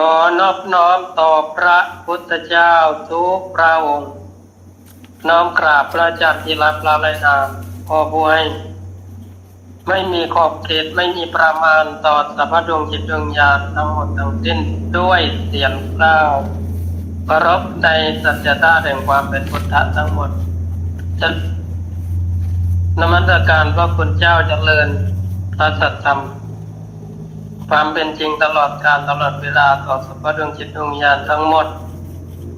ขอนอบน้อมต่อพระพุทธเจ้าทุกพระองค์ น้อมกราบพระจักรที่รับพระไรนามพอบวยไม่มีขอบเขตไม่มีประมาณต่อสรรพดวงจิตดวงญาณทั้งหมดทั้งสิ้นด้วยเสียงกล้าปรบในสัจธาตุแห่งความเป็นพุทธะทั้งหมดจะนมัสการพระคุณเจ้าเจริญพระสัทธรรม ความเป็นจริงตลอดการตลอดเวลาต่อสรรพดวงจิตดวงญาณทั้งหมด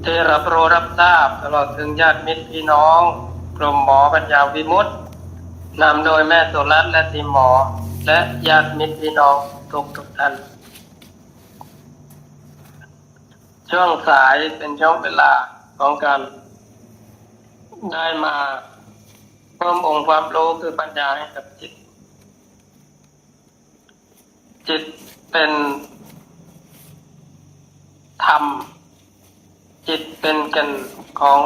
ที่รับรู้รับทราบตลอดถึงญาติมิตรพี่น้อง กรมหมอปัญญาวิมุตตินำโดยแม่สุรัตนและทีมหมอ และญาติมิตรพี่น้องทุกทุกท่านช่วงสายเป็นช่วงเวลาของการได้มาเพิ่มองค์ความรู้คือปัญญาให้กับจิต จิตเป็นธรรม จิตเป็นกันของ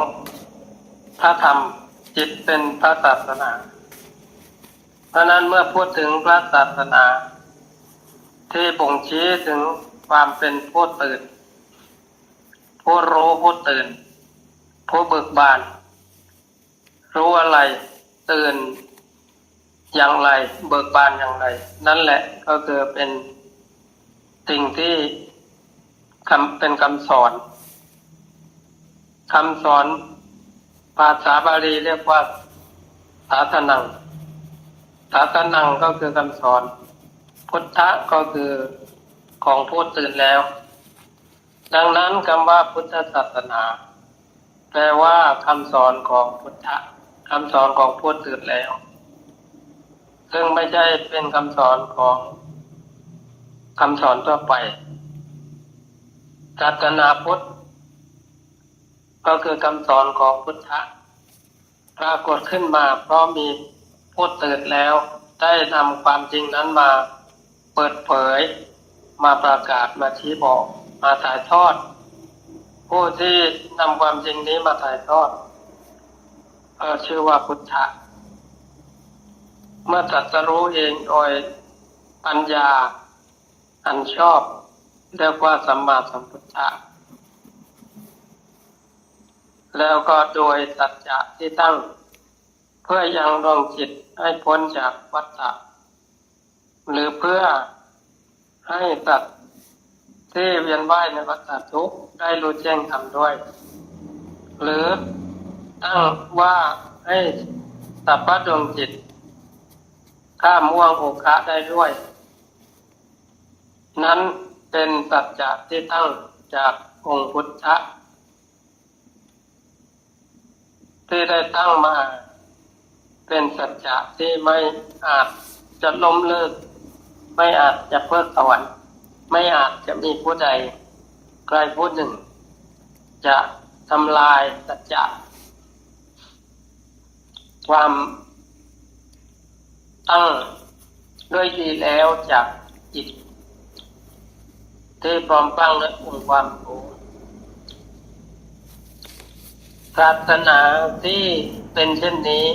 พระธรรม จิตเป็นพระศาสนา เพราะนั้นเมื่อพูดถึงพระศาสนา ที่บ่งชี้ถึงความเป็นผู้ตื่น ผู้รู้ผู้ตื่น ผู้เบิกบาน รู้อะไรตื่น อย่างไร เบิกบานอย่างไร นั่นแหละก็คือเป็นสิ่งที่คำเป็นคำสอนคำสอนภาษาบาลีเรียกว่าสาธนังสาธนังก็คือคำสอน พุทธะก็คือของผู้ตื่นแล้ว ดังนั้นคำว่าพุทธศาสนา แปลว่าคำสอนของพุทธะคำสอนของผู้ตื่นแล้ว ซึ่งไม่ใช่เป็นคำสอนของคำสอนทั่วไปศาสนาพุทธ ก็คือคำสอนของพุทธะปรากฏขึ้นมาเพราะมีผู้ตื่นแล้วได้นำความจริงนั้นมาเปิดเผย มาประกาศมาชี้บอก มาถ่ายทอด ผู้ที่นำความจริงนี้มาถ่ายทอด ก็ชื่อว่าพุทธะ เมื่อตรัสรู้เองโดยปัญญาอันชอบเรียกว่าสัมมาสัมพุทธะแล้วก็โดยสัจจะที่ตั้ง เพื่อยังดวงจิตให้พ้นจากวัฏฏะหรือเพื่อให้สัตที่เวียนว่ายในวัฏฏะทุกได้รู้แจ้งทำด้วย หรือตั้งว่าให้สัพพะดวงจิต ข้ามม่วงโอคะได้ด้วย นั้นเป็นสัจจะที่ตั้งจากองค์พุทธะที่ได้ตั้งมา เป็นสัจจะที่ไม่อาจจะล้มเลิก ไม่อาจจะเพิกถอนไม่อาจจะมีผู้ใดใครผู้หนึ่ง จะทำลายสัจจะความ ตั้งด้วยดีแล้วจากจิตที่พร้อมตั้งด้วยองค์ความรู้ศาสนาที่เป็นเช่นนี้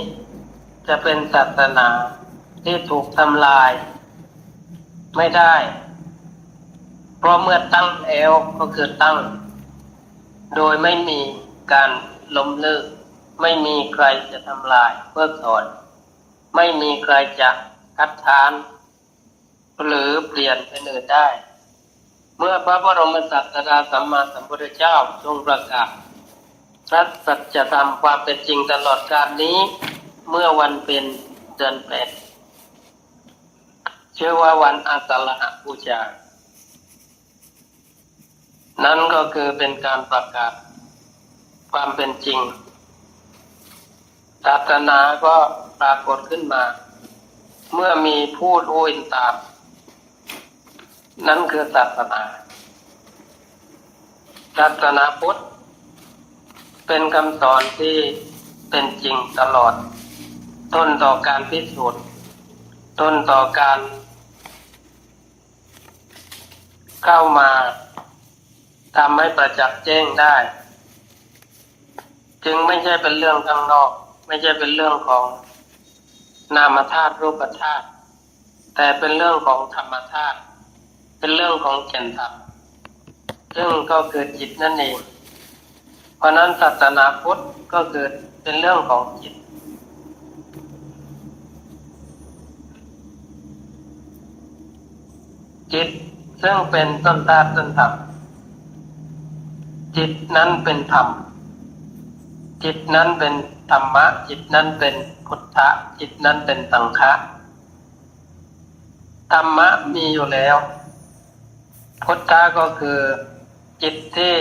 จะเป็นศาสนาที่ถูกทำลาย ไม่ได้ เพราะเมื่อตั้งแล้วก็คือตั้ง โดยไม่มีการล้มเลิก ไม่มีใครจะทำลายเพิกถอน ไม่มีใครจะคัดค้าน หรือเปลี่ยนเป็นอื่นได้ เมื่อพระบรมศาสดาสัมมาสัมพุทธเจ้าทรงประกาศพระสัจธรรมความเป็นจริงตลอดกาลนี้ เมื่อวันเป็นเดือนแปดชื่อว่าวันอาสาฬหบูชา นั่นก็คือเป็นการประกาศความเป็นจริง ศาสนาก็ปรากฏขึ้นมา เมื่อมีผู้รู้อินตาม นั่นคือศาสนา ศาสนาพุทธ เป็นคำสอนที่เป็นจริงตลอด ต้นต่อการพิสูจน์ ต้นต่อการ เข้ามาทำให้ประจักษ์แจ้งได้ จึงไม่ใช่เป็นเรื่องข้างนอก ไม่ใช่เป็นเรื่องของนามธาตุรูปธาตุแต่เป็นเรื่องของธรรมธาตุเป็นเรื่องของแก่นธรรมซึ่งก็คือจิตนั่นเอง เพราะนั้นศาสนาพุทธก็คือเป็นเรื่องของจิต จิตซึ่งเป็นต้นตาต้นธรรมจิตนั้นเป็นธรรม จิตนั้นเป็นธรรมะ จิตนั้นเป็นพุทธะจิตนั้นเป็นสังฆะธรรมะมีอยู่แล้ว พุทธะก็คือ จิตที่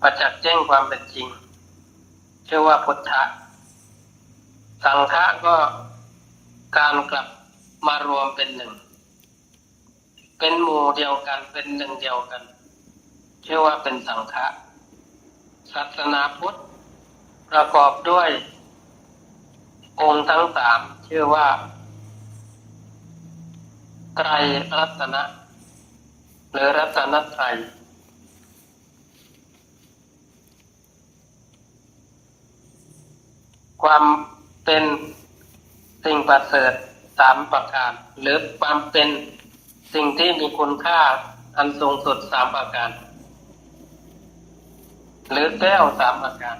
ประจักษ์แจ้งความเป็นจริงเชื่อว่าพุทธะสังฆะก็การกลับมารวมเป็นหนึ่ง เป็นหมู่เดียวกันเป็นหนึ่งเดียวกันเชื่อว่าเป็นสังฆะศาสนาพุทธ ประกอบด้วย องค์ทั้งสามชื่อว่า ไตรรัตนะ หรือรัตนไตรความเป็นสิ่งประเสริฐสามประการ หรือความเป็นสิ่งที่มีคุณค่าอันสูงสุดสามประการ หรือแก้วสามประการ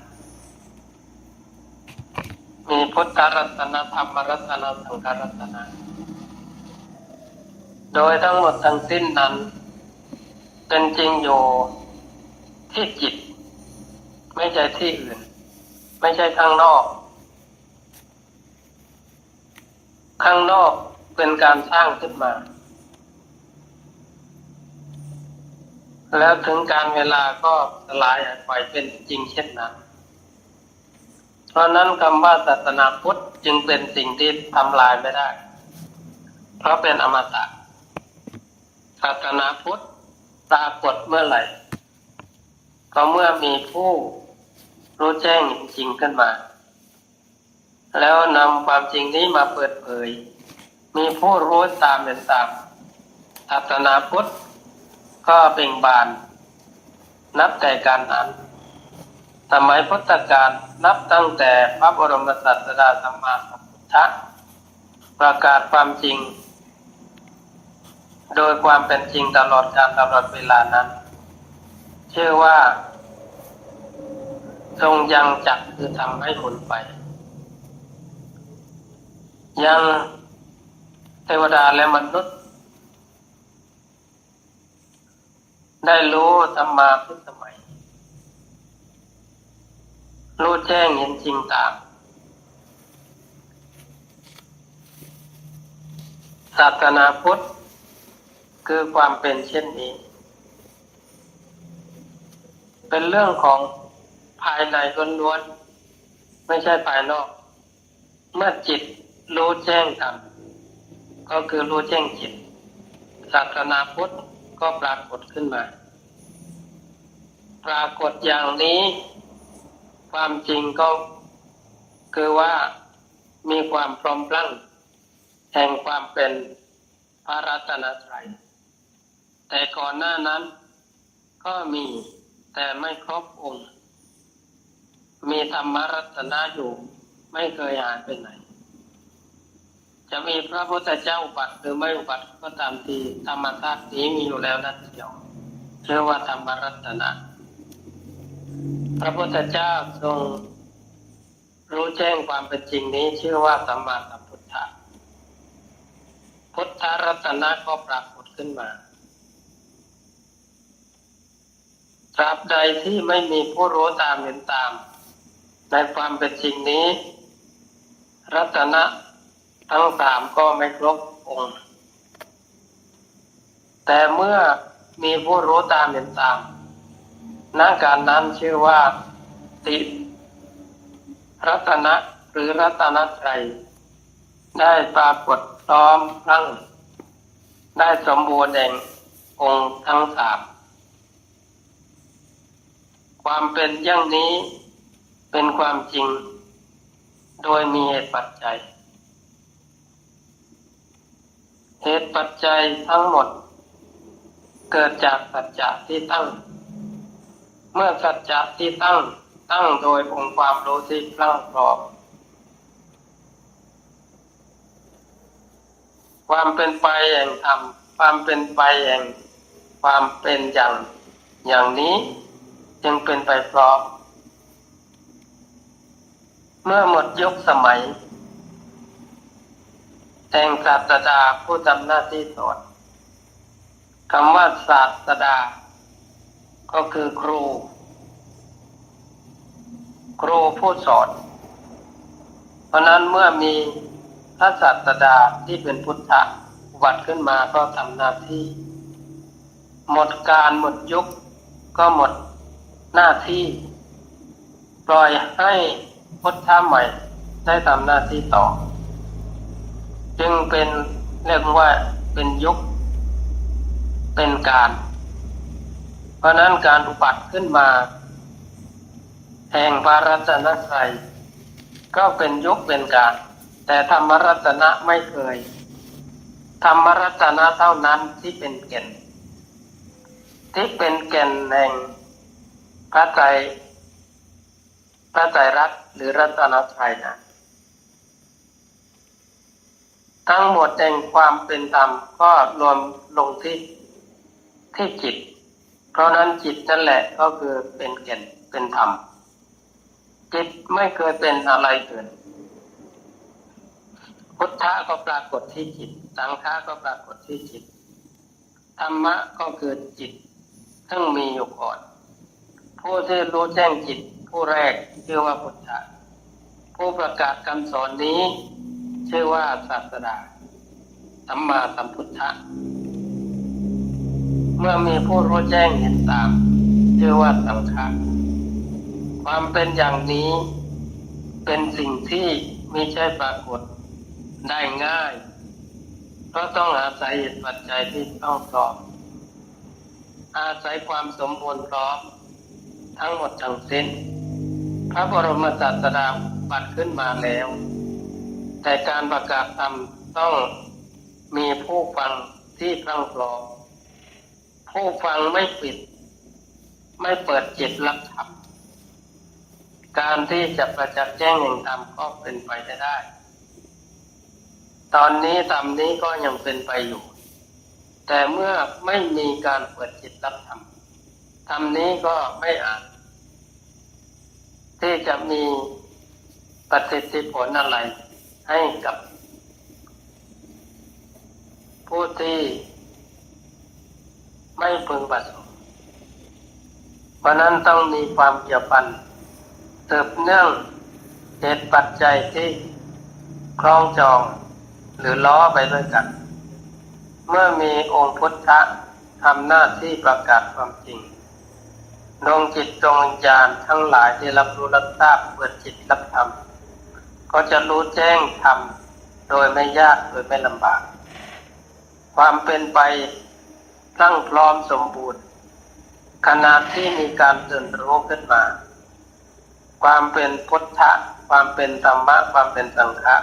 มีพุทธรัตนธรรมรัตนสังฆรัตนะโดยทั้งหมดทั้งสิ้นนั้นเป็นจริงอยู่ที่จิต ไม่ใช่ที่อื่น ไม่ใช่ข้างนอก ข้างนอกเป็นการสร้างขึ้นมา แล้วถึงการเวลาก็สลายหายไปเป็นจริงเช่นนั้น เพราะนั้นคำว่าศาสนาพุทธจึงเป็นสิ่งที่ทำลายไม่ได้ เพราะเป็นอมตะศาสนาพุทธปรากฏเมื่อไหร่ ก็เมื่อมีผู้รู้แจ้งจริงขึ้นมา แล้วนำความจริงนี้มาเปิดเผย มีผู้รู้ตามเป็นตามศาสนาพุทธก็เบ่งบาน นับแต่การนั้น สมัยพุทธกาลนับตั้งแต่พระบรมศาสดาสัมมาสัมพุทธะประกาศความจริง โดยความเป็นจริงตลอดการตลอดเวลานั้น เชื่อว่า ทรงยังจักคือทำให้หมุนไป ยังเทวดาและมนุษย์ ได้รู้ธรรมาพุทธสมัย รู้แจ้งเห็นจริงตามศาสนาพุทธ คือความเป็นเช่นนี้ เป็นเรื่องของภายในล้วนๆไม่ใช่ภายนอก เมื่อจิตรู้แจ้งธรรมก็คือรู้แจ้งจิตศาสนาพุทธก็ปรากฏขึ้นมา ปรากฏอย่างนี้ ความจริงก็คือว่ามีความพร้อมพลังแห่งความเป็นพระรัตนตรัยแต่ก่อนหน้านั้น ก็มีแต่ไม่ครบองค์ มีธรรมรัตนะอยู่ไม่เคยหายไปไหน จะมีพระพุทธเจ้าอุบัติหรือไม่อุบัติก็ตามทีธรรมชาตินี้มีอยู่แล้วนั่นเดียวเชื่อว่าธรรมรัตนะ พระพุทธเจ้าทรงรู้แจ้งความเป็นจริงนี้ชื่อว่าสัมมาสัมพุทธะพุทธรัตนะก็ปรากฏขึ้นมาตราบใดที่ไม่มีผู้รู้ตามเห็นตาม ในความเป็นจริงนี้ รัตนะทั้งสามก็ไม่ครบองค์ แต่เมื่อมีผู้รู้ตามเห็นตาม ณการนั้นชื่อว่า ติรัตนะหรือรัตนตรัยได้ปรากฏพร้อมพรั่งได้สมบูรณ์แห่งองค์ทั้งสามความเป็นอย่างนี้เป็นความจริง โดยมีเหตุปัจจัย เหตุปัจจัยทั้งหมด เกิดจากสัจจะที่ตั้ง เมื่อสัจจะที่ตั้งตั้งโดยองค์ความรู้ที่พลั่งพร้อมความเป็นไปแห่งธรรมความเป็นไปแห่งความเป็นอย่างอย่างนี้จึงเป็นไปพร้อมเมื่อหมดยุคสมัยแห่งศาสดาผู้ทำหน้าที่สอนคำว่าศาสดา ก็คือครู ครูผู้สอน เพราะนั้นเมื่อมีพระศาสดาที่เป็นพุทธะอุบัติขึ้นมาก็ทำหน้าที่ หมดการหมดยุค ก็หมดหน้าที่ ปล่อยให้พุทธะใหม่ได้ทำหน้าที่ต่อ จึงเป็นเรียกว่าเป็นยุค เป็นการ เพราะนั้นการอุบัติขึ้นมา แห่งพระรัตนตรัยก็เป็นยุคเป็นการ แต่ธรรมรัตนะไม่เคย ธรรมรัตนะเท่านั้นที่เป็นเก่นที่เป็นแก่นแห่งพระใจพระใจรักหรือรัตนตรัยนะทั้งหมดแห่งความเป็นธรรมก็รวมลงที่ที่จิต เพราะนั้นจิตนั่นแหละก็คือเป็นแก่นเป็นธรรม จิตไม่เคยเป็นอะไรอื่นพุทธะก็ปรากฏที่จิต สังฆะก็ปรากฏที่จิต ธรรมะก็คือจิตซึ่งมีอยู่ก่อน ผู้ที่รู้แจ้งจิต ผู้แรกชื่อว่าพุทธะ ผู้ประกาศคำสอนนี้ชื่อว่าศาสดาสัมมาสัมพุทธะ เมื่อมีผู้รู้แจ้งเห็นตามชื่อว่าสังฆะความเป็นอย่างนี้ เป็นสิ่งที่ไม่ใช่ปรากฏได้ง่าย เพราะต้องอาศัยเหตุปัจจัยที่ต้องพร้อมอาศัยความสมบูรณ์พร้อม ทั้งหมดทั้งสิ้น พระบรมศาสดาบัติขึ้นมาแล้ว แต่การประกาศธรรมต้องมีผู้ฟังที่พรั่งพร้อม ผู้ฟังไม่ปิด ไม่เปิดจิตรับธรรมการที่จะประจักษ์แจ้งแห่งธรรมก็เป็นไปได้ได้ ตอนนี้ธรรมนี้ก็ยังเป็นไปอยู่ แต่เมื่อไม่มีการเปิดจิตรับธรรมธรรมนี้ก็ไม่อาจที่จะมีปฏิสิทธิผลอะไรให้กับ ผู้ที่ ไม่พึงประสงค์เพราะนั้นต้องมีความเกี่ยวพันเติบเนื่องเหตุปัจจัยที่คล้องจองหรือล้อไปด้วยกัน เมื่อมีองค์พุทธะทำหน้าที่ประกาศความจริงดวงจิตดวงวิญญาณทั้งหลายที่รับรู้รับทราบเปิดจิตรับธรรมก็จะรู้แจ้งธรรมโดยไม่ยากโดยไม่ลำบาก ความเป็นไป ตั้งพร้อมสมบูรณ์ขณะที่มีการตื่นรู้ขึ้นมา ความเป็นพุทธะความเป็นธรรมะความเป็นสังฆะ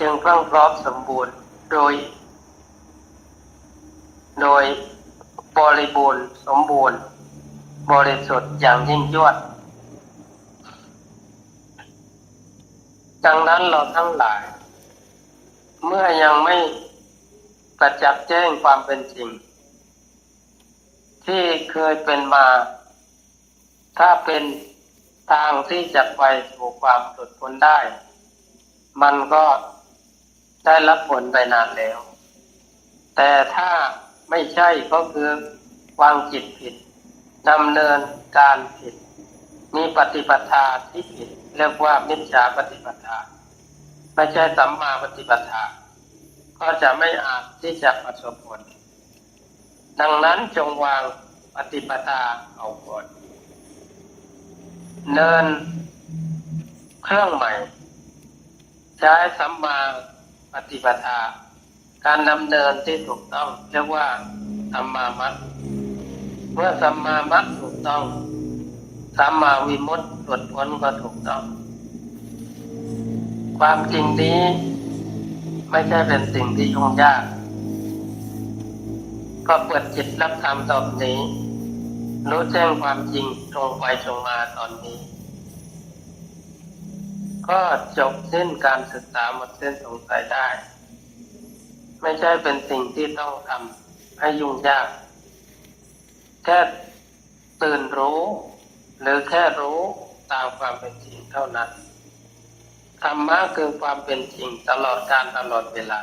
จึงพรั่งพร้อมสมบูรณ์โดย โดยบริบูรณ์สมบูรณ์ บริสุทธิ์อย่างยิ่งยวด ดังนั้นเราทั้งหลาย เมื่อยังไม่ประจักษ์แจ้งความเป็นจริง ที่เคยเป็นมา ถ้าเป็นทางที่จะไปสู่ความหลุดพ้นได้ มันก็ได้รับผลไปนานแล้ว แต่ถ้าไม่ใช่ก็คือวางจิตผิดดำเนินการผิด มีปฏิปทาที่ผิด เรียกว่ามิจฉาปฏิปทา ไม่ใช่สัมมาปฏิปทา ก็จะไม่อาจที่จะประสบผล ดังนั้นจงวางปฏิปทาเอาก่อน เนินเครื่องใหม่ ใช้สัมมาปฏิปทา การดำเนินที่ถูกต้องเรียกว่าสัมมามัตเมื่อสัมมามัตถูกต้องสัมมาวิมุตติหลุดพ้นก็ถูกต้อง ความจริงนี้ไม่ใช่เป็นสิ่งที่ยุ่งยาก ก็เปิดจิตรับธรรมตอนนี้ รู้แจ้งความจริงตรงไปตรงมาตอนนี้ ก็จบสิ้นการศึกษาหมดเส้นสงสัยได้ ไม่ใช่เป็นสิ่งที่ต้องทำให้ยุ่งยากแค่ตื่นรู้ หรือแค่รู้ตามความเป็นจริงเท่านั้นธรรมะคือความเป็นจริงตลอดการตลอดเวลา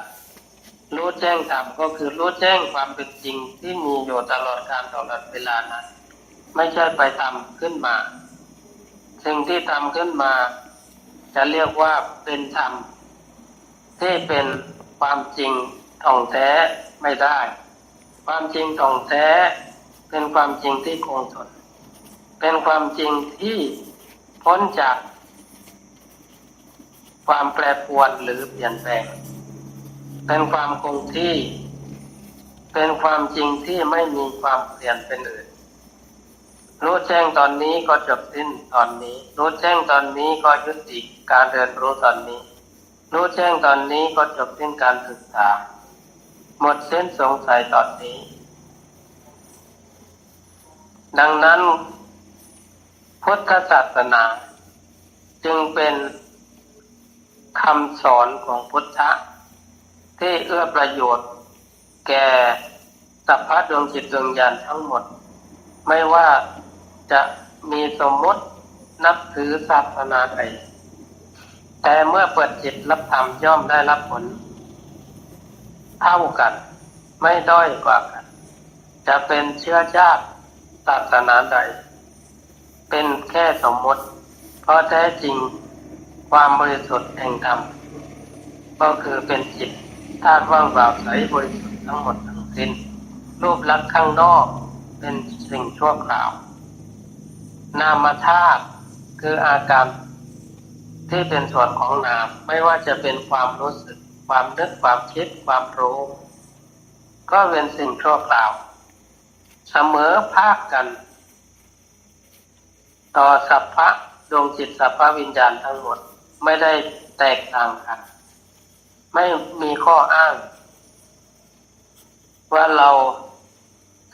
รู้แจ้งธรรมก็คือรู้แจ้งความเป็นจริงที่มีอยู่ตลอดการตลอดเวลานั้นไม่ใช่ไปทำขึ้นมา สิ่งที่ทำขึ้นมา จะเรียกว่าเป็นธรรมที่เป็นความจริงท่องแท้ไม่ได้ ความจริงท่องแท้ เป็นความจริงที่คงทนเป็นความจริงที่พ้นจาก ความแปรปรวนหรือเปลี่ยนแปลง เป็นความคงที่ เป็นความจริงที่ไม่มีความเปลี่ยนเป็นอื่น รู้แจ้งตอนนี้ก็จบสิ้นตอนนี้ รู้แจ้งตอนนี้ก็ยุติการเรียนรู้ตอนนี้ รู้แจ้งตอนนี้ก็จบสิ้นการศึกษา หมดเส้นสงสัยตอนนี้ ดังนั้น พุทธศาสนา จึงเป็นคำสอนของพุทธะ ที่เอื้อประโยชน์ แก่สัพพะดวงจิตดวงญาณทั้งหมด ไม่ว่าจะมีสมมตินับถือศาสนาใดแต่เมื่อเปิดจิตรับธรรมย่อมได้รับผล เท่ากัน ไม่ด้อยกว่ากัน จะเป็นเชื้อชาติศาสนาใด เป็นแค่สมมติ เพราะแท้จริงความบริสุทธิ์แห่งธรรมก็คือเป็นจิต ธาตุว่างเปล่าใสบริสุทธิ์ทั้งหมดทั้งสิ้นรูปลักษณ์ข้างนอกเป็นสิ่งชั่วคราว นามธาตุคืออาการที่เป็นส่วนของนาม ไม่ว่าจะเป็นความรู้สึก ความนึกความคิดความรู้ ก็เป็นสิ่งชั่วคราว เสมอภาคกัน ต่อสัพพะดวงจิตสัพพะวิญญาณทั้งหมดไม่ได้แตกต่างกัน ไม่มีข้ออ้าง ว่าเรา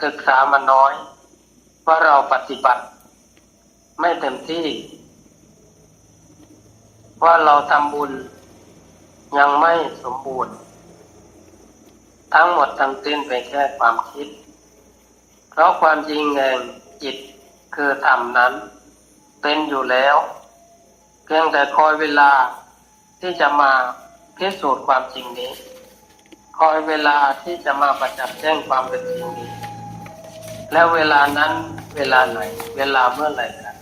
ศึกษามาน้อย ว่าเราปฏิบัติ ไม่เต็มที่ ว่าเราทำบุญ ยังไม่สมบูรณ์ ทั้งหมดทั้งสิ้นเป็นแค่ความคิด เพราะความจริงแห่งจิตคือธรรมนั้น เป็นอยู่แล้ว เพียงแต่คอยเวลาที่จะมา พิสูจน์ความจริงนี้ คอยเวลาที่จะมาประจักษ์แจ้งความเป็นจริงนี้ แล้วเวลานั้นเวลาไหน เวลาเมื่อไหร่กัน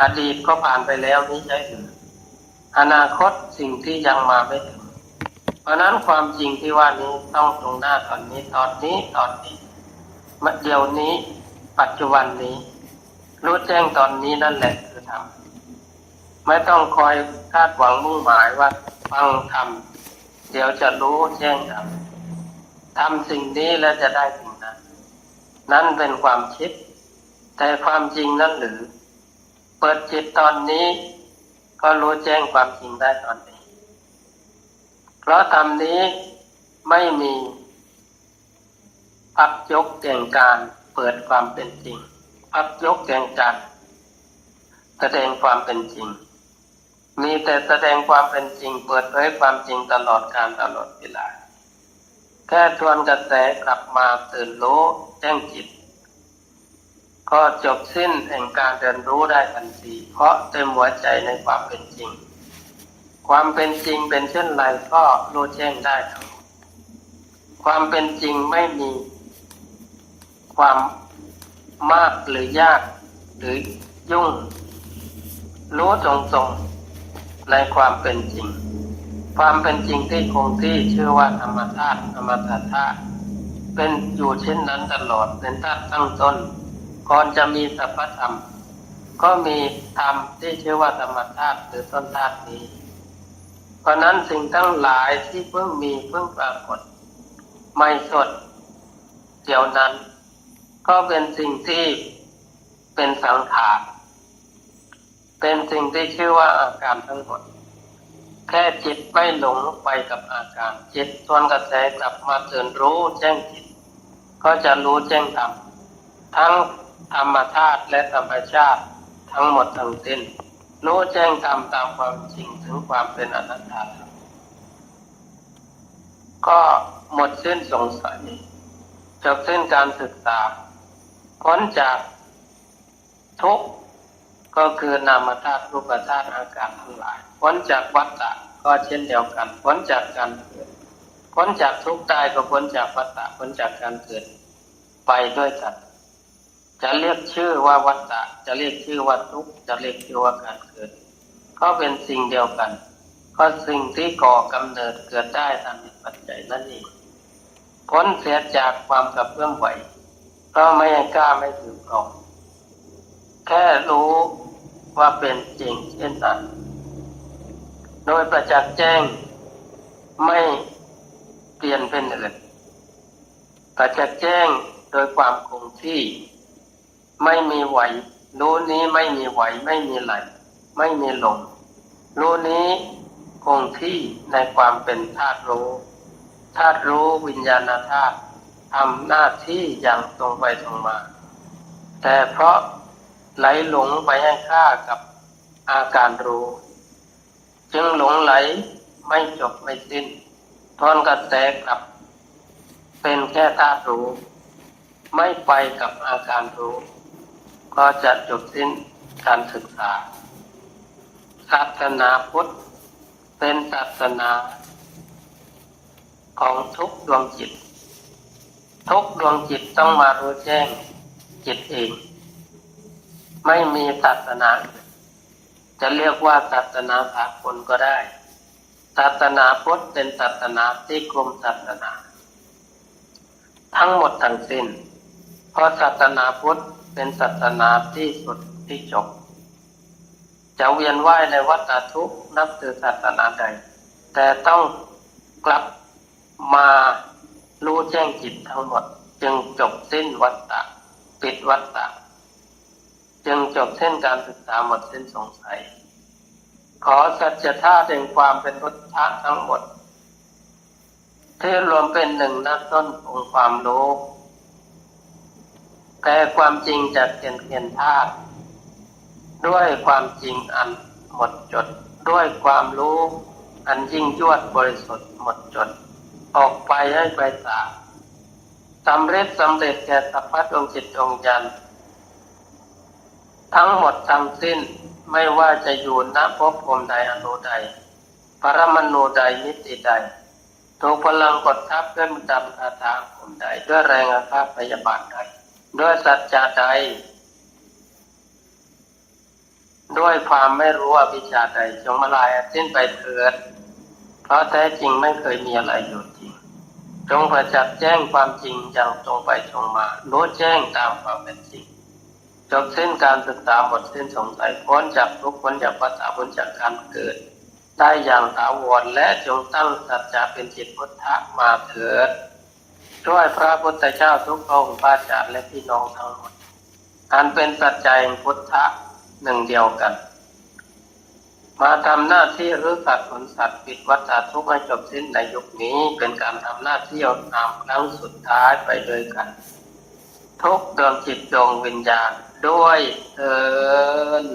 อดีตก็ผ่านไปแล้วนี้ใช่หรืออนาคตสิ่งที่ยังมาไม่ถึง เพราะนั้นความจริงที่ว่านี้ต้องตรงหน้าตอนนี้ตอนนี้ตอนนี้เดี๋ยวนี้ปัจจุบันนี้ รู้แจ้งตอนนี้นั่นแหละคือธรรมไม่ต้องคอยคาดหวังมุ่งหมายว่า ฟังธรรมเดี๋ยวจะรู้แจ้งธรรมทำสิ่งนี้แล้วจะได้สิ่งนั้น นั่นเป็นความคิด แต่ความจริงนั่นหรือ เปิดจิตตอนนี้ ก็รู้แจ้งความจริงได้ตอนนี้ เพราะธรรมนี้ไม่มีพักยกแก่งการเปิดความเป็นจริงพักยกแก่งการแสดงความเป็นจริง มีแต่แสดงความเป็นจริง เปิดเผยความจริงตลอดการตลอดเวลา แค่ทวนกระแสกลับมาตื่นรู้แจ้งจิต ก็จบสิ้นแห่งการเรียนรู้ได้ทันที เพราะเต็มหัวใจในความเป็นจริง ความเป็นจริงเป็นเช่นไรก็รู้แจ้งได้ทั้งความเป็นจริงไม่มีความมากหรือยากหรือยุ่ง รู้ตรงๆ ในความเป็นจริง ความเป็นจริงที่คงที่ชื่อว่าธรรมธาตุธรรมธาตุเป็นอยู่เช่นนั้นตลอดเป็นธาตุตั้งต้น ก่อนจะมีสัพพธรรม ก็มีธรรมที่ชื่อว่าธรรมธาตุหรือต้นธาตุนี้ เพราะนั้นสิ่งทั้งหลายที่เพิ่งมีเพิ่งปรากฏ ไม่สดเดี๋ยวนั้น ก็เป็นสิ่งที่เป็นสังขาร เป็นสิ่งที่ชื่อว่าอาการทั้งหมด แค่จิตไม่หลงไปกับอาการ จิตทวนกระแสกลับมาตื่นรู้แจ้งจิต ก็จะรู้แจ้งธรรมทั้งธรรมธาตุและธรรมชาติทั้งหมดทั้งสิ้นรู้แจ้งธรรมตามความจริงถึงความเป็นอนัตตาก็หมดสิ้นสงสัยจบสิ้นการศึกษาพ้นจากทุกข์ ก็คือนามธาตุรูปธาตุอาการทั้งหลายพ้นจากวัฏฏะก็เช่นเดียวกันพ้นจากการเกิดพ้นจากทุกข์ตายก็พ้นจากวัฏฏะพ้นจากการเกิดไปด้วยกันจะเรียกชื่อว่าวัฏฏะจะเรียกชื่อว่าทุกข์จะเรียกชื่อว่าการเกิด ก็เป็นสิ่งเดียวกัน ก็สิ่งที่ก่อกำเนิดเกิดได้ตามปัจจัยนั่นเองพ้นเสียจากความกับเพื่อมไหวก็ไม่กล้าไม่ถือครอง แค่รู้ว่าเป็นจริงเช่นนั้นโดยประจักษ์แจ้งไม่เปลี่ยนเป็นอื่นประจักษ์แจ้งโดยความคงที่ ไม่มีไหว รู้นี้ไม่มีไหว ไม่มีไหล ไม่มีหลง รู้นี้คงที่ในความเป็นธาตุรู้ธาตุรู้วิญญาณธาตุทำหน้าที่อย่างตรงไปตรงมา แต่เพราะ ไหลหลงไปให้ค่ากับอาการรู้ จึงหลงไหลไม่จบไม่สิ้นทอนกระแสกลับ เป็นแค่ธาตุรู้ ไม่ไปกับอาการรู้ ก็จะจบสิ้นการศึกษา ศาสนาพุทธ เป็นศาสนา ของทุกดวงจิต ทุกดวงจิตต้องมารู้แจ้งจิตเอง ไม่มีศาสนา จะเรียกว่าศาสนาสากลก็ได้ ศาสนาพุทธเป็นศาสนาที่กลมศาสนา ทั้งหมดทั้งสิ้น เพราะศาสนาพุทธเป็นศาสนาที่สุดที่จบ จะเวียนว่ายในวัฏทุกนับถือศาสนาใด แต่ต้องกลับมารู้แจ้งจิตทั้งหมด จึงจบสิ้นวัฏฏะปิดวัฏฏะ จึงจบเส้นการศึกษาหมดสิ้นสงสัย ขอสัจธาตุแห่งความเป็นพุทธะทั้งหมดที่รวมเป็นหนึ่งนับต้นองค์ความรู้แต่ความจริงจากเกียนเกียนธาตุด้วยความจริงอันหมดจด ด้วยความรู้อันยิ่งยวดบริสุทธิ์หมดจด ออกไปให้ไปสาสำเร็จสำเร็จแก่สัพพะดวงจิตดวงยันต์ ทั้งหมดทั้งสิ้นไม่ว่าจะอยู่ณภพภูมิใดอนุใด ปรมณูใดมิติใดถูกพลังกดทับด้วยมนต์ดำคาถาภูมิใด ด้วยแรงอาฆาตพยาบาทใด ด้วยสัจจะใด ด้วยความไม่รู้วิชาใดจงมาลายสิ้นไปเถิด เพราะแท้จริงไม่เคยมีอะไรอยู่จริง จงประจักษ์แจ้งความจริงอย่างตรงไปตรงมารู้แจ้งตามความเป็นจริง จบสิ้นการศึกษาหมดสิ้นสงสัยพ้นจากทุกพ้นจากปัญหาพ้นจากการเกิด ได้อย่างถาวรและจงตั้งสัจจะเป็นจิตพุทธะมาเถิดช่วยพระพุทธเจ้าทุกองค์พระอาจารย์และพี่น้องทั้งหมดอันเป็นสัจจะแห่งพุทธะหนึ่งเดียวกัน มาทำหน้าที่รื้อสัตว์ผลสัตว์ปิดวัฏทุกข์ให้จบสิ้นในยุคนี้เป็นการทำหน้าที่เอาตามครั้งสุดท้ายไปด้วยกัน ทุกดวงจิตดวงวิญญาณ ด้วยเถิน